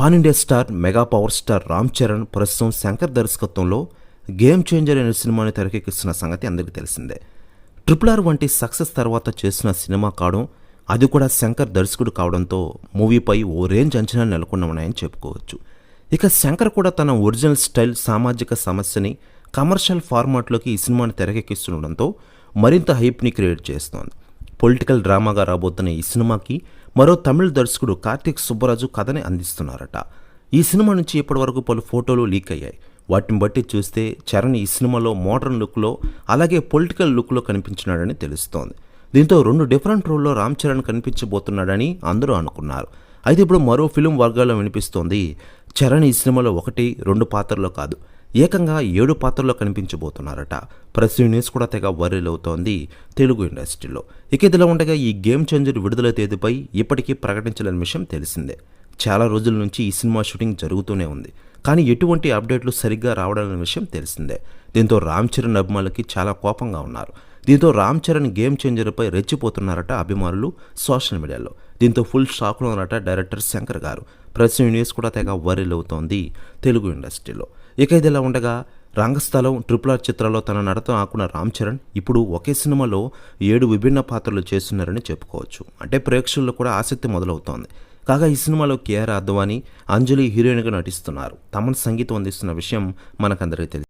Pan India star mega power star Ram Charan ప్రస్తుతం శంకర్ దర్శకత్వంలో game changer అనే సినిమాని తెరకెక్కిస్తున్న సంగతి అందరికీ తెలిసిందే. ట్రిపుల్ ఆర్ వంటి సక్సెస్ తర్వాత చేసిన సినిమా కావడం అది కూడా శంకర్ దర్శకుడు కావడంతో మూవీపై ఓ రేంజ్ అంచనా నెలకొన్న ఉన్నాయని చెప్పుకోవచ్చు. ఇక శంకర్ కూడా తన ఒరిజినల్ స్టైల్ సామాజిక సమస్యని కమర్షియల్ ఫార్మాట్లోకి ఈ సినిమాని తెరకెక్కిస్తుండడంతో మరింత హైప్ని క్రియేట్ చేస్తోంది. పొలిటికల్ డ్రామాగా రాబోతున్న ఈ సినిమాకి మరో తమిళ దర్శకుడు కార్తీక్ సుబ్బరాజు కథని అందిస్తున్నారట. ఈ సినిమా నుంచి ఇప్పటివరకు పలు ఫోటోలు లీక్ అయ్యాయి వాటిని బట్టి చూస్తే చరణ్ ఈ సినిమాలో మోడర్న్ లుక్లో అలాగే పొలిటికల్ లుక్లో కనిపించినాడని తెలుస్తోంది. దీంతో రెండు డిఫరెంట్ రోల్లో రామ్ చరణ్ కనిపించబోతున్నాడని అందరూ అనుకున్నారు. అయితే ఇప్పుడు మరో ఫిలిం వర్గాల్లో వినిపిస్తోంది చరణ్ ఈ సినిమాలో ఒకటి రెండు పాత్రలో కాదు. ఏకంగా ఏడు పాత్రల్లో కనిపించబోతున్నారట. ప్రెస్ న్యూస్ కూడా తెగ వైరల్ అవుతోంది తెలుగు ఇండస్ట్రీలో. ఇక ఇదిలా ఉండగా ఈ గేమ్ చేంజర్ విడుదల తేదీపై ఇప్పటికీ ప్రకటించలేని విషయం తెలిసిందే. చాలా రోజుల నుంచి ఈ సినిమా షూటింగ్ జరుగుతూనే ఉంది. కానీ ఎటువంటి అప్డేట్లు సరిగ్గా రావడం విషయం తెలిసిందే. దీంతో రామ్ చరణ్ అభిమానులకి చాలా కోపంగా ఉన్నారు. దీంతో రామ్ చరణ్ గేమ్ చేంజర్పై రెచ్చిపోతున్నారట అభిమానులు సోషల్ మీడియాలో. దీంతో ఫుల్ షాక్లో ఉన్నారట డైరెక్టర్ శంకర్ గారు. ప్రెస్ న్యూస్ కూడా తెగ వైరల్ అవుతోంది తెలుగు ఇండస్ట్రీలో. ఇక ఇదిలా ఉండగా రంగస్థలం ట్రిపుల్ ఆర్ చిత్రాల్లో తన నడతం ఆకున్న రామ్ చరణ్ ఇప్పుడు ఒకే సినిమాలో ఏడు విభిన్న పాత్రలు చేస్తున్నారని చెప్పుకోవచ్చు. అంటే ప్రేక్షకుల్లో కూడా ఆసక్తి మొదలవుతోంది. కాగా ఈ సినిమాలో కేఆర్ అద్వానీ అంజలి హీరోయిన్గా నటిస్తున్నారు. తమన్ సంగీతం అందిస్తున్న విషయం మనకందరికీ తెలుసు